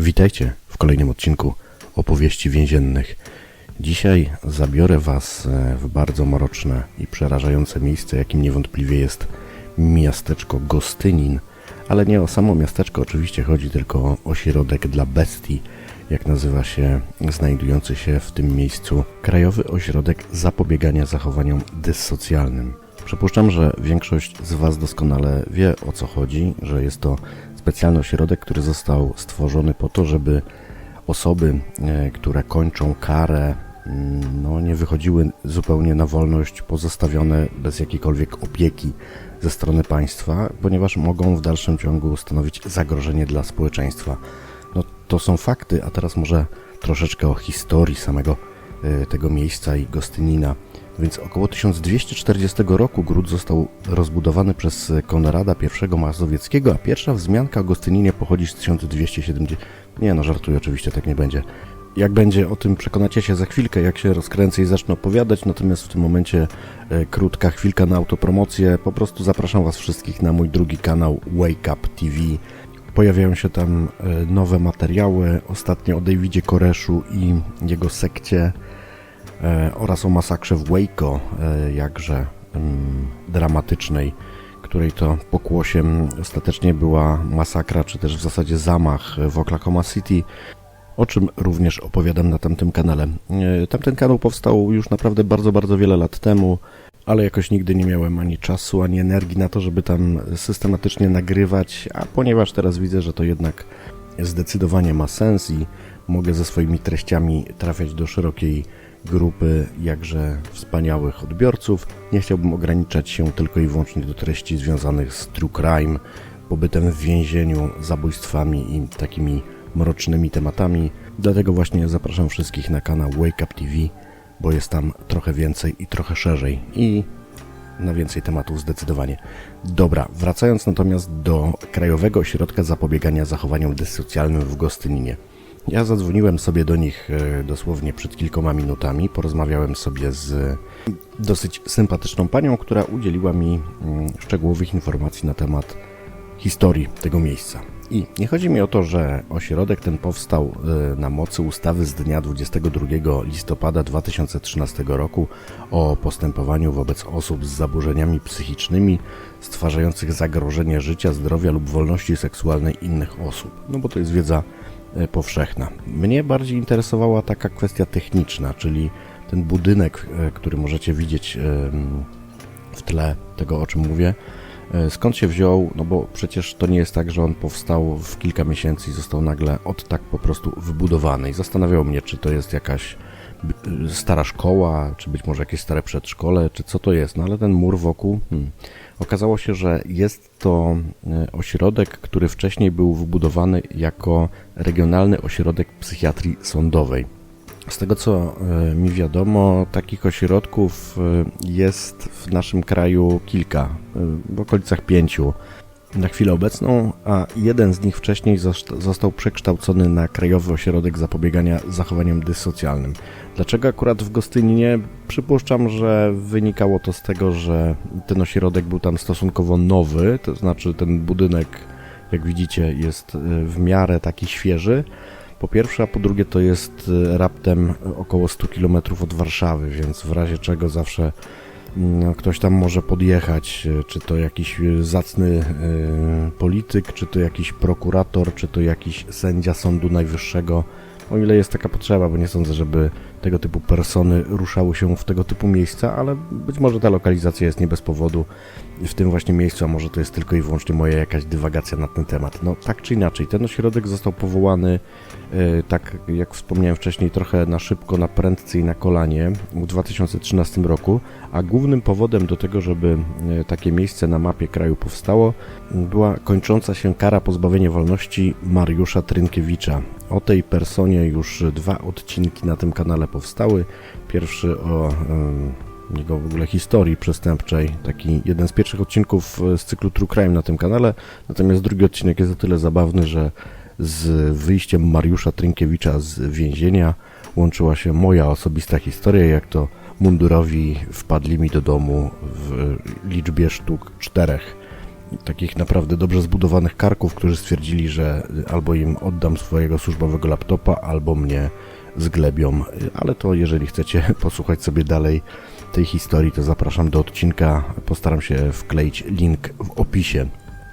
Witajcie w kolejnym odcinku opowieści więziennych. Dzisiaj zabiorę Was e, w bardzo mroczne i przerażające miejsce, jakim niewątpliwie jest miasteczko Gostynin, ale nie o samo miasteczko oczywiście chodzi, tylko o ośrodek dla bestii, jak nazywa się znajdujący się w tym miejscu Krajowy Ośrodek Zapobiegania Zachowaniom Dyssocjalnym. Przypuszczam, że większość z Was doskonale wie o co chodzi, że jest to specjalny ośrodek, który został stworzony po to, żeby osoby, e, które kończą karę, mm, no, nie wychodziły zupełnie na wolność, pozostawione bez jakiejkolwiek opieki ze strony państwa, ponieważ mogą w dalszym ciągu stanowić zagrożenie dla społeczeństwa. No, to są fakty, a teraz może troszeczkę o historii samego e, tego miejsca i Gostynina. Więc około 1240 roku gród został rozbudowany przez Konrada I Mazowieckiego, a pierwsza wzmianka o Gostyninie pochodzi z 1270. Nie no, żartuję, oczywiście tak nie będzie. Jak będzie, o tym przekonacie się za chwilkę, jak się rozkręcę i zacznę opowiadać, natomiast w tym momencie e, krótka chwilka na autopromocję. Po prostu zapraszam Was wszystkich na mój drugi kanał Wake Up TV. Pojawiają się tam e, nowe materiały, ostatnio o Davidzie Koreszu i jego sekcie oraz o masakrze w Waco, e, jakże mm, dramatycznej, której to pokłosiem ostatecznie była masakra, czy też w zasadzie zamach w Oklahoma City, o czym również opowiadam na tamtym kanale. E, Tamten kanał powstał już naprawdę bardzo, bardzo wiele lat temu, ale jakoś nigdy nie miałem ani czasu, ani energii na to, żeby tam systematycznie nagrywać, a ponieważ teraz widzę, że to jednak zdecydowanie ma sens i mogę ze swoimi treściami trafiać do szerokiej grupy jakże wspaniałych odbiorców, nie chciałbym ograniczać się tylko i wyłącznie do treści związanych z true crime, pobytem w więzieniu, zabójstwami i takimi mrocznymi tematami. Dlatego właśnie zapraszam wszystkich na kanał Wake Up TV, bo jest tam trochę więcej i trochę szerzej i na więcej tematów zdecydowanie. Dobra, wracając natomiast do Krajowego Ośrodka Zapobiegania Zachowaniom Dyssocjalnym w Gostyninie. Ja zadzwoniłem sobie do nich e, dosłownie przed kilkoma minutami, porozmawiałem sobie z dosyć sympatyczną panią, która udzieliła mi mm, szczegółowych informacji na temat historii tego miejsca. I nie chodzi mi o to, że ośrodek ten powstał e, na mocy ustawy z dnia 22 listopada 2013 roku o postępowaniu wobec osób z zaburzeniami psychicznymi stwarzających zagrożenie życia, zdrowia lub wolności seksualnej innych osób. No bo to jest wiedza powszechna. Mnie bardziej interesowała taka kwestia techniczna, czyli ten budynek, e, który możecie widzieć w tle tego, o czym mówię, E, Skąd się wziął? No bo przecież to nie jest tak, że on powstał w kilka miesięcy i został nagle od tak po prostu wybudowany. I zastanawiało mnie, czy to jest jakaś stara szkoła, czy być może jakieś stare przedszkole, czy co to jest. No ale ten mur wokół. Hmm. Okazało się, że jest to e, ośrodek, który wcześniej był wybudowany jako regionalny ośrodek psychiatrii sądowej. Z tego co e, mi wiadomo, takich ośrodków e, jest w naszym kraju kilka, w okolicach pięciu na chwilę obecną, a jeden z nich wcześniej zost- został przekształcony na Krajowy Ośrodek Zapobiegania Zachowaniom Dyssocjalnym. Dlaczego akurat w Gostyninie? Przypuszczam, że wynikało to z tego, że ten ośrodek był tam stosunkowo nowy, to znaczy ten budynek, jak widzicie, jest e, w miarę taki świeży. Po pierwsze, a po drugie to jest e, raptem około 100 km od Warszawy, więc w razie czego zawsze ktoś tam może podjechać, e, czy to jakiś e, zacny e, polityk, czy to jakiś prokurator, czy to jakiś sędzia Sądu Najwyższego, o ile jest taka potrzeba, bo nie sądzę, żeby tego typu persony ruszały się w tego typu miejsca, ale być może ta lokalizacja jest nie bez powodu w tym właśnie miejscu, a może to jest tylko i wyłącznie moja jakaś dywagacja na ten temat. No tak czy inaczej, ten ośrodek został powołany, tak jak wspomniałem wcześniej, trochę na szybko, na prędce i na kolanie w 2013 roku, a głównym powodem do tego, żeby e, takie miejsce na mapie kraju powstało, była kończąca się kara pozbawienia wolności Mariusza Trynkiewicza. O tej personie już dwa odcinki na tym kanale powstały. Pierwszy o jego w ogóle historii przestępczej, taki jeden z pierwszych odcinków e, z cyklu True Crime na tym kanale, natomiast drugi odcinek jest o tyle zabawny, że z wyjściem Mariusza Trynkiewicza z więzienia łączyła się moja osobista historia, jak to mundurowi wpadli mi do domu w liczbie sztuk czterech. takich naprawdę dobrze zbudowanych karków, którzy stwierdzili, że albo im oddam swojego służbowego laptopa, albo mnie zglebią. Ale to jeżeli chcecie posłuchać sobie dalej tej historii, to zapraszam do odcinka. Postaram się wkleić link w opisie,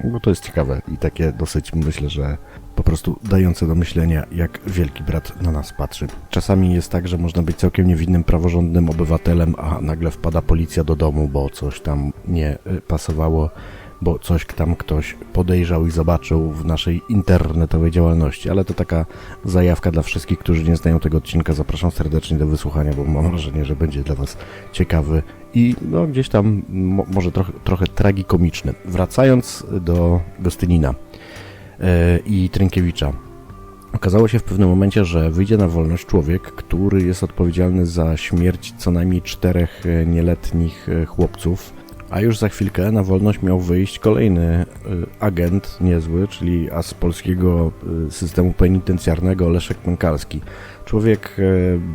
bo to jest ciekawe i takie dosyć myślę, że prostu dające do myślenia, jak wielki brat na nas patrzy. Czasami jest tak, że można być całkiem niewinnym, praworządnym obywatelem, a nagle wpada policja do domu, bo coś tam nie y, pasowało, bo coś tam ktoś podejrzał i zobaczył w naszej internetowej działalności. Ale to taka zajawka dla wszystkich, którzy nie znają tego odcinka. Zapraszam serdecznie do wysłuchania, bo mam wrażenie, że będzie dla Was ciekawy i no, gdzieś tam mo może trochę, trochę tragikomiczny. Wracając do Gostynina i Trynkiewicza. Okazało się w pewnym momencie, że wyjdzie na wolność człowiek, który jest odpowiedzialny za śmierć co najmniej czterech e, nieletnich e, chłopców, a już za chwilkę na wolność miał wyjść kolejny e, agent niezły, czyli as polskiego e, systemu penitencjarnego Leszek Pękalski. Człowiek e,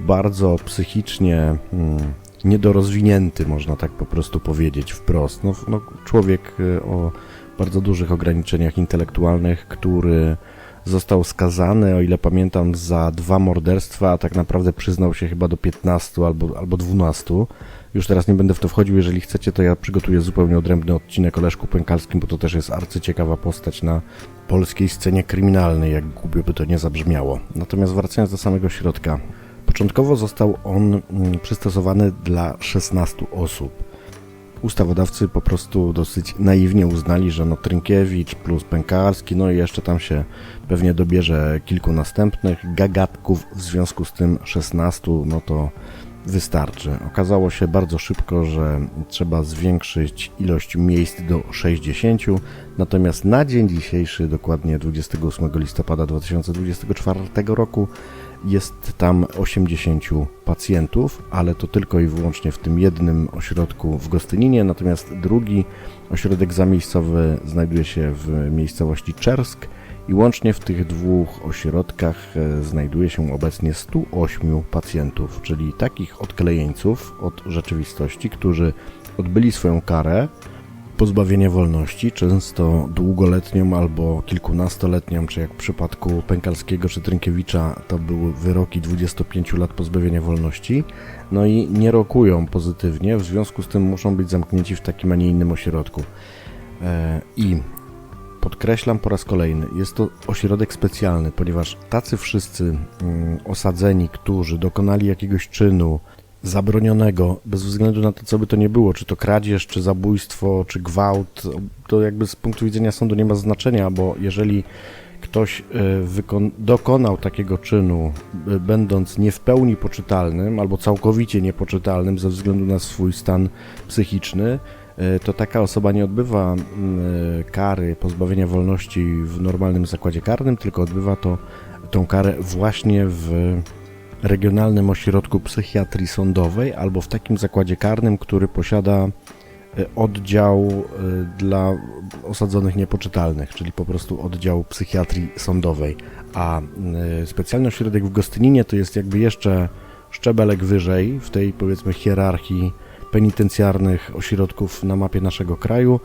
bardzo psychicznie mm, niedorozwinięty, można tak po prostu powiedzieć wprost. No, no, człowiek e, o bardzo dużych ograniczeniach intelektualnych, który został skazany, o ile pamiętam, za dwa morderstwa, a tak naprawdę przyznał się chyba do 15 albo, albo 12. Już teraz nie będę w to wchodził, jeżeli chcecie, to ja przygotuję zupełnie odrębny odcinek o Leszku Pękalskim, bo to też jest arcyciekawa postać na polskiej scenie kryminalnej, jak głupio by to nie zabrzmiało. Natomiast wracając do samego środka, początkowo został on mm, przystosowany dla 16 osób ustawodawcy po prostu dosyć naiwnie uznali, że no Trynkiewicz plus Pękarski, no i jeszcze tam się pewnie dobierze kilku następnych gagatków, w związku z tym 16, no to wystarczy. Okazało się bardzo szybko, że trzeba zwiększyć ilość miejsc do 60, natomiast na dzień dzisiejszy, dokładnie 28 listopada 2024 roku, jest tam 80 pacjentów, ale to tylko i wyłącznie w tym jednym ośrodku w Gostyninie, natomiast drugi ośrodek zamiejscowy znajduje się w miejscowości Czersk i łącznie w tych dwóch ośrodkach e, znajduje się obecnie 108 pacjentów, czyli takich odklejeńców od rzeczywistości, którzy odbyli swoją karę pozbawienia wolności, często długoletnią albo kilkunastoletnią, czy jak w przypadku Pękalskiego czy Trynkiewicza to były wyroki 25 lat pozbawienia wolności, no i nie rokują pozytywnie, w związku z tym muszą być zamknięci w takim, a nie innym ośrodku. E, I podkreślam po raz kolejny, jest to ośrodek specjalny, ponieważ tacy wszyscy mm, osadzeni, którzy dokonali jakiegoś czynu, zabronionego, bez względu na to, co by to nie było, czy to kradzież, czy zabójstwo, czy gwałt, to jakby z punktu widzenia sądu nie ma znaczenia, bo jeżeli ktoś e, dokonał takiego czynu, e, będąc nie w pełni poczytalnym albo całkowicie niepoczytalnym ze względu na swój stan psychiczny, e, to taka osoba nie odbywa kary pozbawienia wolności w normalnym zakładzie karnym, tylko odbywa to tą karę właśnie w Regionalnym Ośrodku Psychiatrii Sądowej albo w takim zakładzie karnym, który posiada e, oddział e, dla osadzonych niepoczytalnych, czyli po prostu oddział psychiatrii sądowej. A e, specjalny ośrodek w Gostyninie to jest jakby jeszcze szczebelek wyżej w tej powiedzmy hierarchii penitencjarnych ośrodków na mapie naszego kraju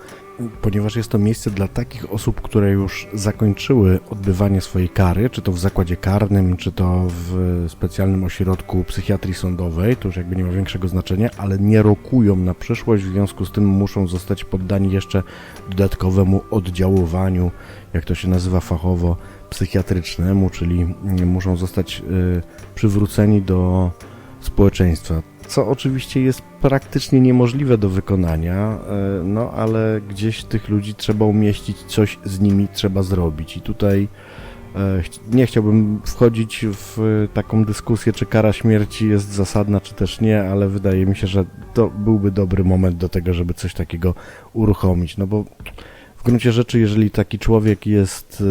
ponieważ jest to miejsce dla takich osób, które już zakończyły odbywanie swojej kary, czy to w zakładzie karnym, czy to w specjalnym ośrodku psychiatrii sądowej, to już jakby nie ma większego znaczenia, ale nie rokują na przyszłość, w związku z tym muszą zostać poddani jeszcze dodatkowemu oddziaływaniu, jak to się nazywa fachowo, psychiatrycznemu, czyli muszą zostać y, przywróceni do społeczeństwa co oczywiście jest praktycznie niemożliwe do wykonania, e, no ale gdzieś tych ludzi trzeba umieścić, coś z nimi trzeba zrobić. I tutaj e, nie chciałbym wchodzić w taką dyskusję, czy kara śmierci jest zasadna, czy też nie, ale wydaje mi się, że to byłby dobry moment do tego, żeby coś takiego uruchomić, no bo gruncie rzeczy, jeżeli taki człowiek jest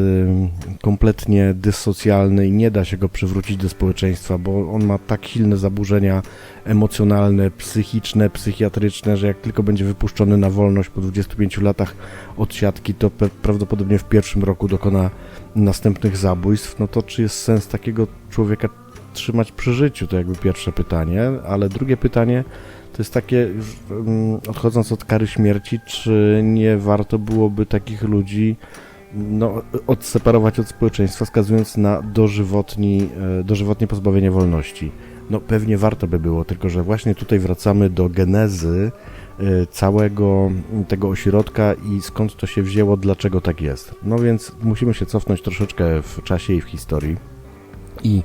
kompletnie dysocjalny i nie da się go przywrócić do społeczeństwa, bo on ma tak silne zaburzenia emocjonalne, psychiczne, psychiatryczne, że jak tylko będzie wypuszczony na wolność po 25 latach odsiadki, to prawdopodobnie w pierwszym roku dokona następnych zabójstw, no to czy jest sens takiego człowieka trzymać przy życiu? To jakby pierwsze pytanie, ale drugie pytanie to jest takie, już, mm, odchodząc od kary śmierci, czy nie warto byłoby takich ludzi no, odseparować od społeczeństwa, skazując na dożywotni, e, dożywotnie pozbawienie wolności? No pewnie warto by było, tylko że właśnie tutaj wracamy do genezy e, całego tego ośrodka i skąd to się wzięło, dlaczego tak jest. No więc musimy się cofnąć troszeczkę w czasie i w historii i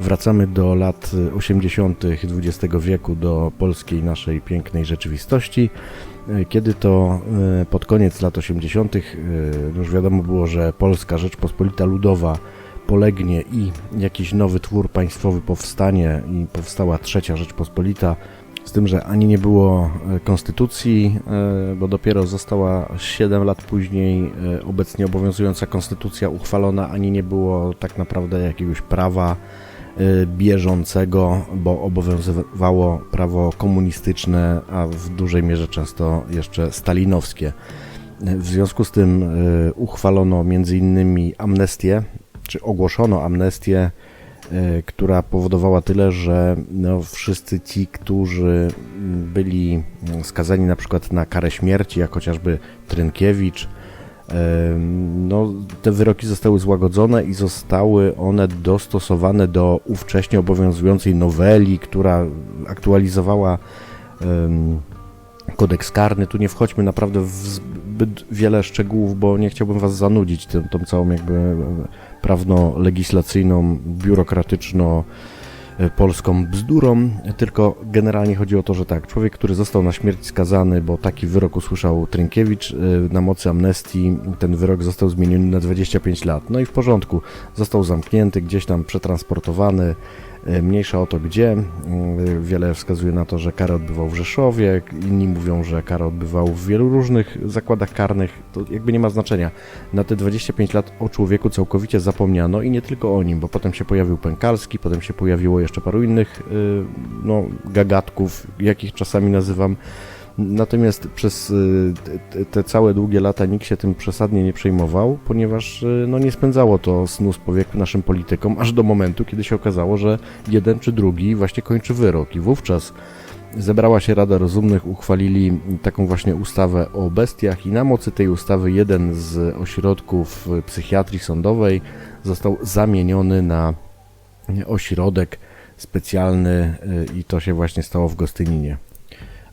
wracamy do lat 80. XX wieku, do polskiej naszej pięknej rzeczywistości, e, kiedy to e, pod koniec lat 80. już wiadomo było, że Polska Rzeczpospolita Ludowa polegnie i jakiś nowy twór państwowy powstanie i powstała trzecia Rzeczpospolita, z tym, że ani nie było e, konstytucji, e, bo dopiero została 7 lat później e, obecnie obowiązująca konstytucja uchwalona, ani nie było tak naprawdę jakiegoś prawa bieżącego, bo obowiązywało prawo komunistyczne, a w dużej mierze często jeszcze stalinowskie. W związku z tym uchwalono między innymi amnestię czy ogłoszono amnestię, e, która powodowała tyle, że no, wszyscy ci, którzy byli skazani na przykład na karę śmierci, jak chociażby Trynkiewicz, no, te wyroki zostały złagodzone i zostały one dostosowane do ówcześnie obowiązującej noweli, która aktualizowała kodeks karny. Tu nie wchodźmy naprawdę w zbyt wiele szczegółów, bo nie chciałbym Was zanudzić tą, tą całą jakby prawno-legislacyjną, biurokratyczno polską bzdurą, tylko generalnie chodzi o to, że tak, człowiek, który został na śmierć skazany, bo taki wyrok usłyszał Trynkiewicz, y, na mocy amnestii ten wyrok został zmieniony na 25 lat. No i w porządku, został zamknięty, gdzieś tam przetransportowany, E, mniejsza o to gdzie. Mm, wiele wskazuje na to, że karę odbywał w Rzeszowie, inni mówią, że karę odbywał w wielu różnych zakładach karnych. To jakby nie ma znaczenia. Na te 25 lat o człowieku całkowicie zapomniano i nie tylko o nim, bo potem się pojawił Pękalski, potem się pojawiło jeszcze paru innych y, no, gagatków, jakich czasami nazywam Natomiast przez y, te całe długie lata nikt się tym przesadnie nie przejmował, ponieważ y, no, nie spędzało to snu z powieku naszym politykom, aż do momentu, kiedy się okazało, że jeden czy drugi właśnie kończy wyrok. I wówczas zebrała się Rada Rozumnych, uchwalili taką właśnie ustawę o bestiach i na mocy tej ustawy jeden z ośrodków psychiatrii sądowej został zamieniony na ośrodek specjalny y, i to się właśnie stało w Gostyninie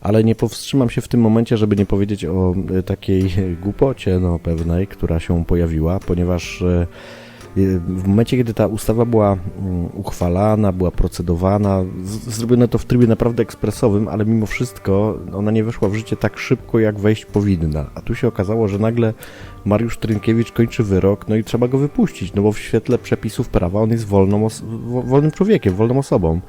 ale nie powstrzymam się w tym momencie, żeby nie powiedzieć o e, takiej głupocie no, pewnej, która się pojawiła, ponieważ e, w momencie, kiedy ta ustawa była mm, uchwalana, była procedowana, zrobiono to w trybie naprawdę ekspresowym, ale mimo wszystko ona nie weszła w życie tak szybko, jak wejść powinna. A tu się okazało, że nagle Mariusz Trynkiewicz kończy wyrok, no i trzeba go wypuścić, no bo w świetle przepisów prawa on jest wolną, wolnym człowiekiem, wolną osobą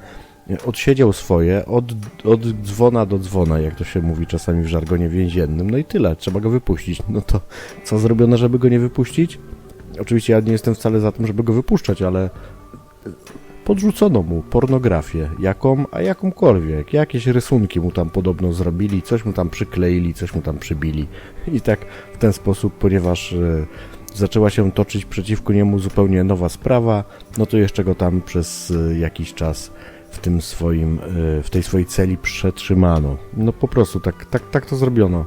odsiedział swoje od, od dzwona do dzwona, jak to się mówi czasami w żargonie więziennym, no i tyle, trzeba go wypuścić. No to co zrobiono, żeby go nie wypuścić? Oczywiście ja nie jestem wcale za tym, żeby go wypuszczać, ale podrzucono mu pornografię, jaką, a jakąkolwiek. Jakieś rysunki mu tam podobno zrobili, coś mu tam przykleili, coś mu tam przybili. I tak w ten sposób, ponieważ e, zaczęła się toczyć przeciwko niemu zupełnie nowa sprawa, no to jeszcze go tam przez e, jakiś czas w tym swoim, e, w tej swojej celi przetrzymano. No po prostu tak, tak, tak to zrobiono.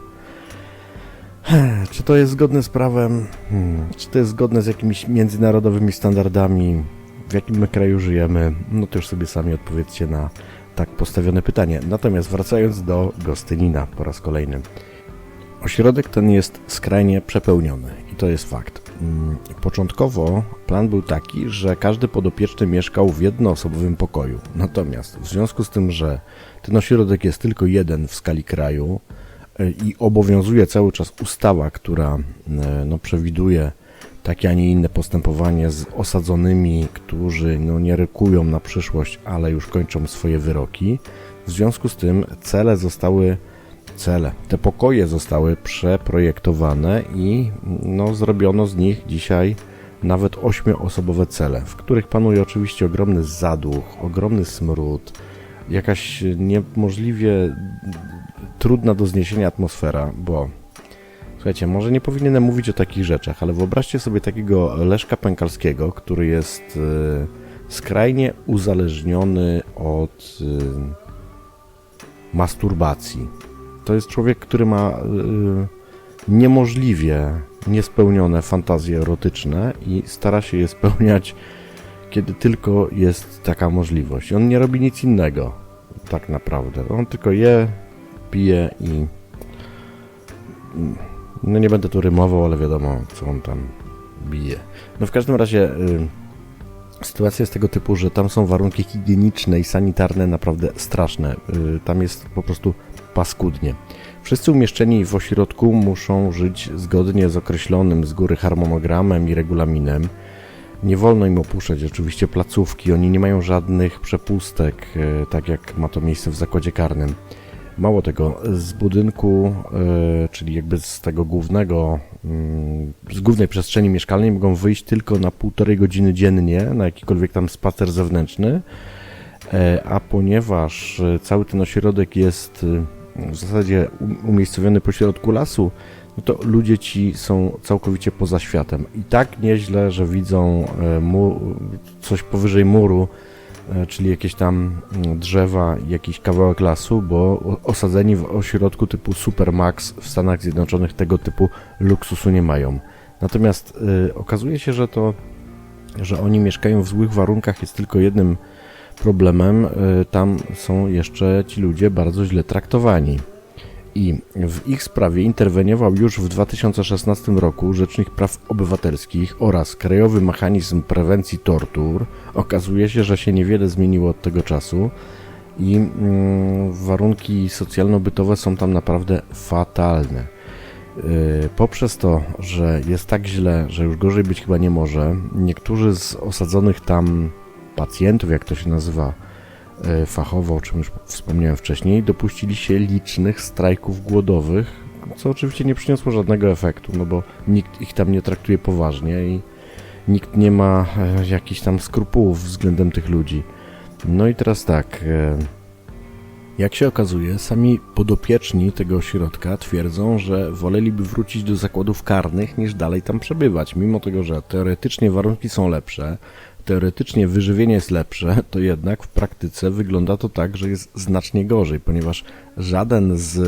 Czy to jest zgodne z prawem? Hmm. Czy to jest zgodne z jakimiś międzynarodowymi standardami? W jakim my kraju żyjemy? No to już sobie sami odpowiedzcie na tak postawione pytanie. Natomiast wracając do Gostynina po raz kolejny. Ośrodek ten jest skrajnie przepełniony i to jest fakt. Mm, początkowo plan był taki, że każdy podopieczny mieszkał w jednoosobowym pokoju. Natomiast w związku z tym, że ten ośrodek jest tylko jeden w skali kraju e, i obowiązuje cały czas ustawa, która e, no, przewiduje takie, a nie inne postępowanie z osadzonymi, którzy no, nie rykują na przyszłość, ale już kończą swoje wyroki. W związku z tym cele zostały cele. Te pokoje zostały przeprojektowane i no, zrobiono z nich dzisiaj nawet ośmioosobowe cele, w których panuje oczywiście ogromny zaduch, ogromny smród, jakaś niemożliwie trudna do zniesienia atmosfera, bo słuchajcie, może nie powinienem mówić o takich rzeczach, ale wyobraźcie sobie takiego Leszka Pękalskiego, który jest skrajnie uzależniony od y, masturbacji. To jest człowiek, który ma y, niemożliwie niespełnione fantazje erotyczne i stara się je spełniać, kiedy tylko jest taka możliwość. On nie robi nic innego, tak naprawdę. On tylko je, pije i. No nie będę tu rymował, ale wiadomo, co on tam bije. No w każdym razie. Y, Sytuacja jest tego typu, że tam są warunki higieniczne i sanitarne naprawdę straszne. Y, tam jest po prostu paskudnie. Wszyscy umieszczeni w ośrodku muszą żyć zgodnie z określonym z góry harmonogramem i regulaminem. Nie wolno im opuszczać oczywiście placówki, oni nie mają żadnych przepustek, y, tak jak ma to miejsce w zakładzie karnym. Mało tego, z budynku, e, czyli jakby z tego głównego, mm, z głównej przestrzeni mieszkalnej mogą wyjść tylko na półtorej godziny dziennie, na jakikolwiek tam spacer zewnętrzny, e, a ponieważ e, cały ten ośrodek jest w zasadzie umiejscowiony pośrodku lasu, no to ludzie ci są całkowicie poza światem. I tak nieźle, że widzą mu, coś powyżej muru, E, czyli jakieś tam mm, drzewa, jakiś kawałek lasu, bo osadzeni w ośrodku typu Supermax w Stanach Zjednoczonych tego typu luksusu nie mają. Natomiast y, okazuje się, że to, że oni mieszkają w złych warunkach jest tylko jednym problemem. Y, tam są jeszcze ci ludzie bardzo źle traktowani i w ich sprawie interweniował już w 2016 roku Rzecznik Praw Obywatelskich oraz Krajowy Mechanizm Prewencji Tortur. Okazuje się, że się niewiele zmieniło od tego czasu i mm, warunki socjalno-bytowe są tam naprawdę fatalne. Yy, poprzez to, że jest tak źle, że już gorzej być chyba nie może, niektórzy z osadzonych tam pacjentów, jak to się nazywa, E, fachowo, o czym już wspomniałem wcześniej, dopuścili się licznych strajków głodowych, co oczywiście nie przyniosło żadnego efektu, no bo nikt ich tam nie traktuje poważnie i nikt nie ma e, jakichś tam skrupułów względem tych ludzi. No i teraz tak, e, jak się okazuje, sami podopieczni tego ośrodka twierdzą, że woleliby wrócić do zakładów karnych niż dalej tam przebywać, mimo tego, że teoretycznie warunki są lepsze, teoretycznie wyżywienie jest lepsze, to jednak w praktyce wygląda to tak, że jest znacznie gorzej, ponieważ żaden z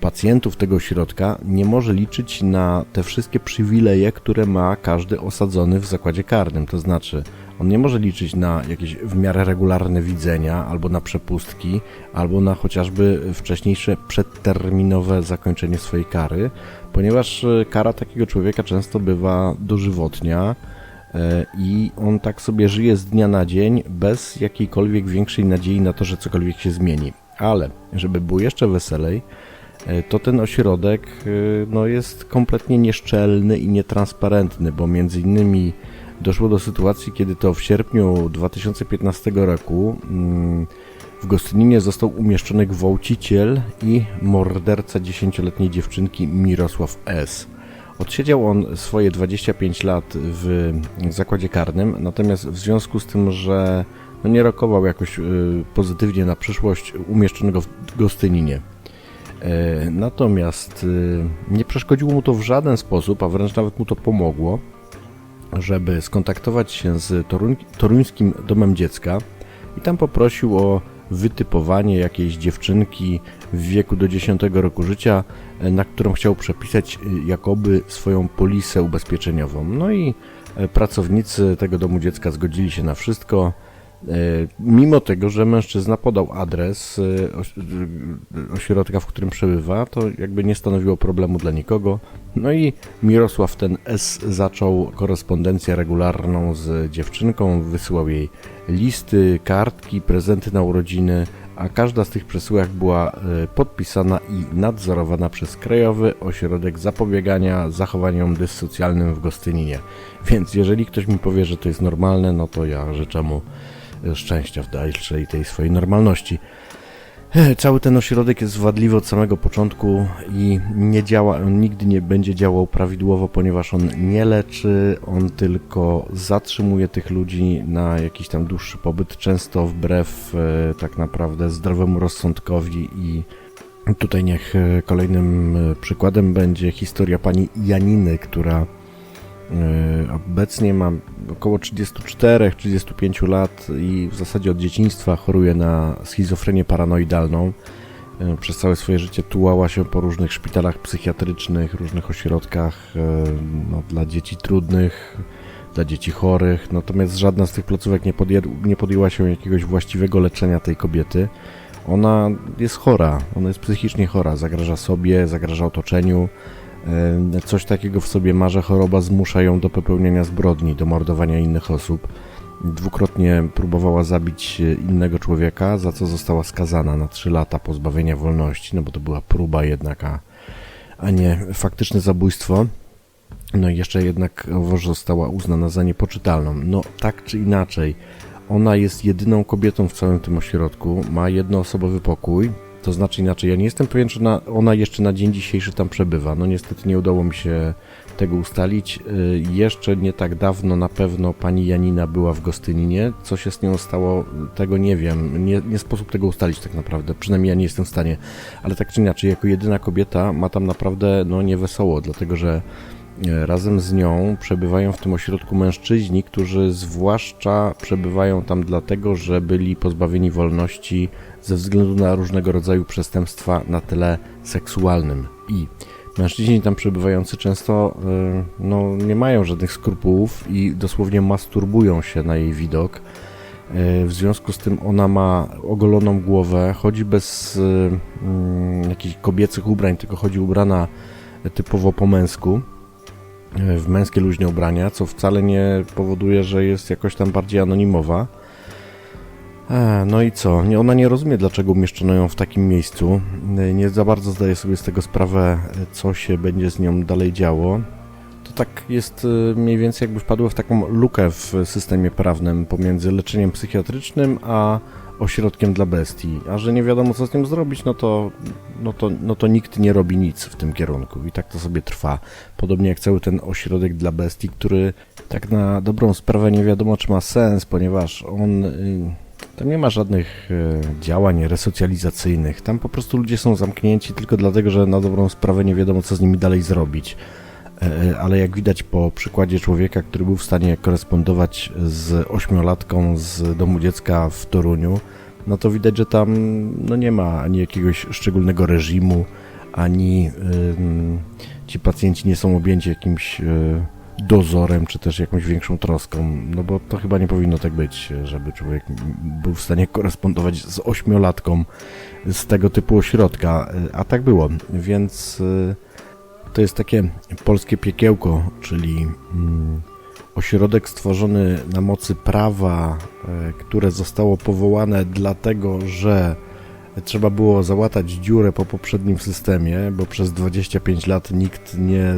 pacjentów tego ośrodka nie może liczyć na te wszystkie przywileje, które ma każdy osadzony w zakładzie karnym. To znaczy, on nie może liczyć na jakieś w miarę regularne widzenia, albo na przepustki, albo na chociażby wcześniejsze przedterminowe zakończenie swojej kary, ponieważ kara takiego człowieka często bywa dożywotnia E, i on tak sobie żyje z dnia na dzień bez jakiejkolwiek większej nadziei na to, że cokolwiek się zmieni. Ale żeby było jeszcze weselej, e, to ten ośrodek e, no, jest kompletnie nieszczelny i nietransparentny, bo między innymi doszło do sytuacji, kiedy to w sierpniu 2015 roku mm, w Gostyninie został umieszczony gwałciciel i morderca dziesięcioletniej dziewczynki Mirosław S. Odsiedział on swoje 25 lat w zakładzie karnym, natomiast w związku z tym, że no nie rokował jakoś y, pozytywnie na przyszłość, umieszczonego w Gostyninie. E, natomiast y, nie przeszkodziło mu to w żaden sposób, a wręcz nawet mu to pomogło, żeby skontaktować się z Toruń, Toruńskim Domem Dziecka i tam poprosił o wytypowanie jakiejś dziewczynki w wieku do 10 roku życia, na którą chciał przepisać e, jakoby swoją polisę ubezpieczeniową. No i e, pracownicy tego domu dziecka zgodzili się na wszystko. Mimo tego, że mężczyzna podał adres ośrodka, w którym przebywa, to jakby nie stanowiło problemu dla nikogo. No i Mirosław ten S zaczął korespondencję regularną z dziewczynką, wysyłał jej listy, kartki, prezenty na urodziny, a każda z tych przesyłek była e, podpisana i nadzorowana przez Krajowy Ośrodek Zapobiegania Zachowaniom Dyssocjalnym w Gostyninie. Więc jeżeli ktoś mi powie, że to jest normalne, no to ja życzę mu e, szczęścia w dalszej tej swojej normalności. Cały ten ośrodek jest wadliwy od samego początku i nie działa, on nigdy nie będzie działał prawidłowo, ponieważ on nie leczy, on tylko zatrzymuje tych ludzi na jakiś tam dłuższy pobyt, często wbrew e, tak naprawdę zdrowemu rozsądkowi i tutaj niech e, kolejnym e, przykładem będzie historia pani Janiny, która Obecnie mam około 34-35 lat i w zasadzie od dzieciństwa choruje na schizofrenię paranoidalną. Yy, Przez całe swoje życie tułała się po różnych szpitalach psychiatrycznych, różnych ośrodkach yy, no, dla dzieci trudnych, dla dzieci chorych. Natomiast żadna z tych placówek nie, podję- nie podjęła się jakiegoś właściwego leczenia tej kobiety. Ona jest chora, ona jest psychicznie chora, zagraża sobie, zagraża otoczeniu. E, Coś takiego w sobie ma, że choroba zmusza ją do popełnienia zbrodni, do mordowania innych osób. Dwukrotnie próbowała zabić e, innego człowieka, za co została skazana na 3 lata pozbawienia wolności, no bo to była próba jednak, a, a nie faktyczne zabójstwo. No i jeszcze jednak została uznana za niepoczytalną. No tak czy inaczej, ona jest jedyną kobietą w całym tym ośrodku, ma jednoosobowy pokój, to znaczy inaczej, ja nie jestem pewien, czy na, ona jeszcze na dzień dzisiejszy tam przebywa. No niestety nie udało mi się tego ustalić. Y, jeszcze nie tak dawno na pewno pani Janina była w Gostyninie. Co się z nią stało, tego nie wiem. Nie, nie sposób tego ustalić tak naprawdę. Przynajmniej ja nie jestem w stanie. Ale tak czy inaczej, jako jedyna kobieta ma tam naprawdę no niewesoło, dlatego że Razem z nią przebywają w tym ośrodku mężczyźni, którzy zwłaszcza przebywają tam dlatego, że byli pozbawieni wolności ze względu na różnego rodzaju przestępstwa na tle seksualnym. I mężczyźni tam przebywający często y, no, nie mają żadnych skrupułów i dosłownie masturbują się na jej widok. Y, W związku z tym ona ma ogoloną głowę, chodzi bez y, mm, jakichś kobiecych ubrań, tylko chodzi ubrana typowo po męsku w męskie luźne ubrania, co wcale nie powoduje, że jest jakoś tam bardziej anonimowa. E, No i co? Ona nie rozumie, dlaczego umieszczono ją w takim miejscu. E, Nie za bardzo zdaje sobie z tego sprawę, e, co się będzie z nią dalej działo. To tak jest e, mniej więcej jakby wpadło w taką lukę w systemie prawnym pomiędzy leczeniem psychiatrycznym a ośrodkiem dla bestii. A że nie wiadomo, co z nią zrobić, no to, no to, no to nikt nie robi nic w tym kierunku. I tak to sobie trwa. Podobnie jak cały ten ośrodek dla bestii, który tak na dobrą sprawę nie wiadomo, czy ma sens, ponieważ on. y, Tam nie ma żadnych e, działań resocjalizacyjnych. Tam po prostu ludzie są zamknięci tylko dlatego, że na dobrą sprawę nie wiadomo, co z nimi dalej zrobić. E, Ale jak widać po przykładzie człowieka, który był w stanie korespondować z ośmiolatką z domu dziecka w Toruniu, no to widać, że tam no nie ma ani jakiegoś szczególnego reżimu, ani ci pacjenci nie są objęci jakimś y, dozorem, czy też jakąś większą troską, no bo to chyba nie powinno tak być, żeby człowiek był w stanie korespondować z ośmiolatką z tego typu ośrodka, y, a tak było, więc y, to jest takie polskie piekiełko, czyli mm, ośrodek stworzony na mocy prawa, e, które zostało powołane dlatego, że trzeba było załatać dziurę po poprzednim systemie, bo przez 25 lat nikt nie,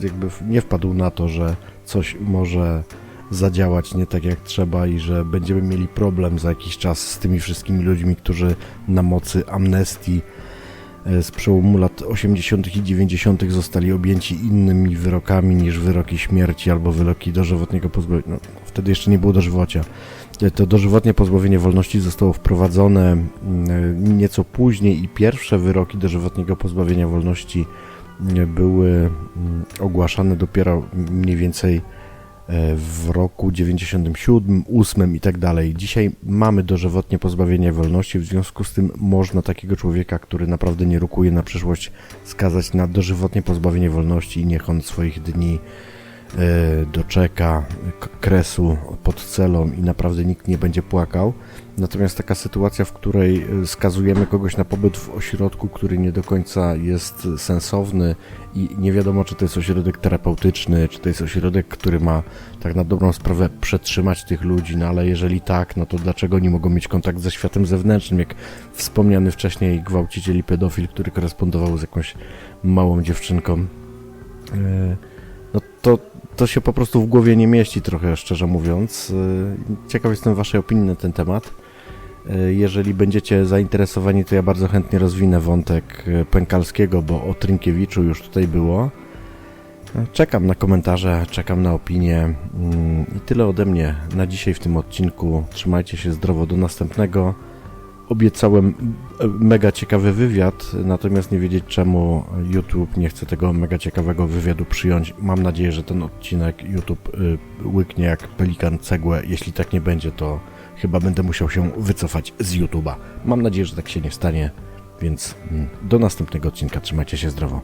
jakby nie wpadł na to, że coś może zadziałać nie tak jak trzeba i że będziemy mieli problem za jakiś czas z tymi wszystkimi ludźmi, którzy na mocy amnestii z przełomu lat 80. i 90. zostali objęci innymi wyrokami niż wyroki śmierci albo wyroki dożywotniego pozbawienia. No, wtedy jeszcze nie było dożywocia. E, To dożywotnie pozbawienie wolności zostało wprowadzone mm, nieco później i pierwsze wyroki dożywotniego pozbawienia wolności mm, były mm, ogłaszane dopiero mniej więcej e, w roku 97, 8 i tak dalej. Dzisiaj mamy dożywotnie pozbawienie wolności, w związku z tym można takiego człowieka, który naprawdę nie rukuje na przyszłość, skazać na dożywotnie pozbawienie wolności i niech on swoich dni e, doczeka k- kresu pod celą i naprawdę nikt nie będzie płakał. Natomiast taka sytuacja, w której e, skazujemy kogoś na pobyt w ośrodku, który nie do końca jest sensowny i nie wiadomo, czy to jest ośrodek terapeutyczny, czy to jest ośrodek, który ma tak na dobrą sprawę przetrzymać tych ludzi, no ale jeżeli tak, no to dlaczego nie mogą mieć kontakt ze światem zewnętrznym, jak wspomniany wcześniej gwałciciel i pedofil, który korespondował z jakąś małą dziewczynką. E, No to, to się po prostu w głowie nie mieści trochę, szczerze mówiąc. E, Ciekaw jestem Waszej opinii na ten temat. E, Jeżeli będziecie zainteresowani, to ja bardzo chętnie rozwinę wątek e, Pękalskiego, bo o Trynkiewiczu już tutaj było. Czekam na komentarze, czekam na opinie Mm, i tyle ode mnie na dzisiaj w tym odcinku. Trzymajcie się zdrowo, do następnego. Obiecałem e, mega ciekawy wywiad, natomiast nie wiedzieć czemu YouTube nie chce tego mega ciekawego wywiadu przyjąć. Mam nadzieję, że ten odcinek YouTube y, łyknie jak pelikan cegłę. Jeśli tak nie będzie, to chyba będę musiał się wycofać z YouTube'a. Mam nadzieję, że tak się nie stanie, więc mm, do następnego odcinka. Trzymajcie się zdrowo.